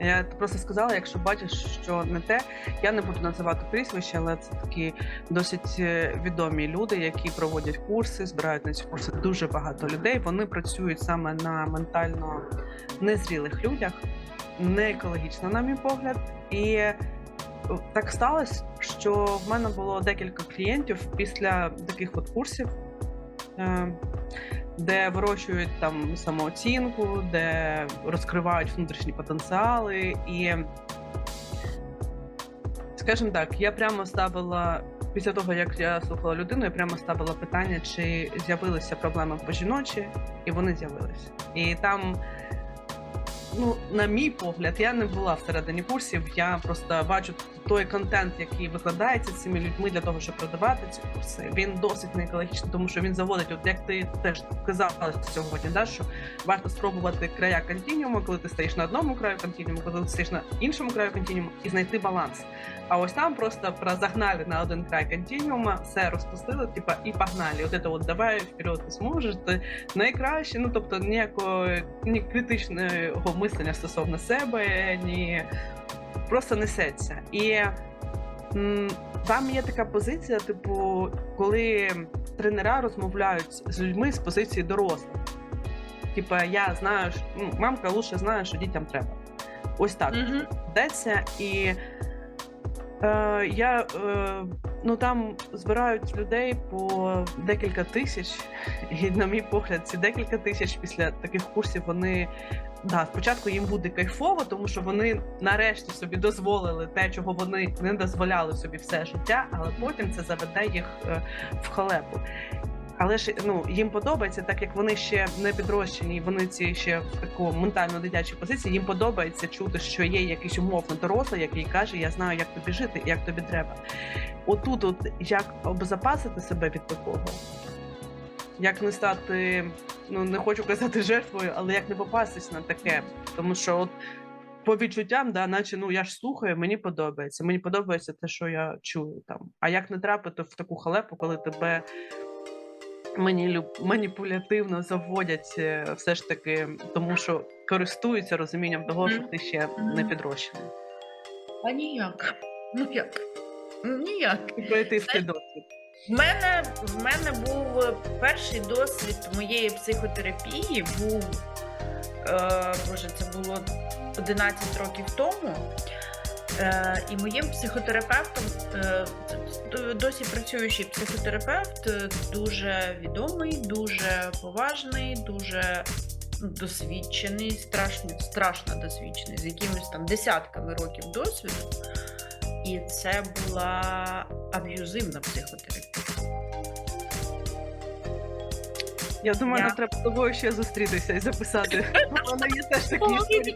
Я просто сказала, якщо бачиш, що не те, я не буду називати прізвище, але це такі досить е, відомі люди, які проводять курси, збирають на ці курси дуже багато людей. Вони працюють саме на ментально незрілих людях, не екологічно, на мій погляд. І е, так сталося, що в мене було декілька клієнтів після таких от курсів. Де вирощують там самооцінку, де розкривають внутрішні потенціали. І, скажімо так, я прямо ставила. Після того, як я слухала людину, я прямо ставила питання, чи з'явилися проблеми по жіночі, і вони з'явилися. І там, ну, на мій погляд, я не була всередині курсів. Я просто бачу той контент, який викладається цими людьми для того, щоб продавати ці курси. Він досить не екологічний, тому що він заводить, от як ти теж казала сьогодні, да, що варто спробувати края континіуму, коли ти стоїш на одному краю континіуму, коли ти стоїш на іншому краю континіуму, і знайти баланс. А ось там просто прозагнали на один край континіума, все розпустили, типа і погнали. От це от давай вперед, ти зможеш, ти найкраще. Ну тобто ніякого ні критичного мислення стосовно себе, ні просто несеться. І м, там є така позиція, типу, коли тренера розмовляють з людьми з позиції дорослих. Типа, я знаю, що ну, мамка лучше знає, що дітям треба. Ось так йдеться. І е, я е, ну там збирають людей по декілька тисяч, і на мій погляд, ці декілька тисяч після таких курсів вони. Да, спочатку їм буде кайфово, тому що вони нарешті собі дозволили те, чого вони не дозволяли собі все життя, але потім це заведе їх е, в халепу. Але ж ну їм подобається, так як вони ще не підрощені, вони ці ще в такому ментально дитячій позиції. Їм подобається чути, що є якийсь умовно дорослий, який каже: Я знаю, як тобі жити, як тобі треба. Отут, от як обезопасити себе від такого, як не стати, ну не хочу казати жертвою, але як не попастись на таке, тому що от. По відчуттям, да, наче ну я ж слухаю, мені подобається. Мені подобається те, що я чую там. А як не трапити в таку халепу, коли тебе манілю- маніпулятивно заводять е, все ж таки, тому що користуються розумінням того, що ти ще не підрощений. А ніяк. Ну як? Ну, Ніяк. І пройти в цей досвід. В мене, в мене був е, перший досвід моєї психотерапії. Був е, боже, це було 11 років тому. Е, і моїм психотерапевтом, е, досі працюючий психотерапевт, е, дуже відомий, дуже поважний, дуже досвідчений, страшно, страшно досвідчений, з якимись там десятками років досвіду. І це була аб'юзивна психотерапія. Я думаю, нам треба з тобою ще зустрітися і записати. Мене є теж такі історії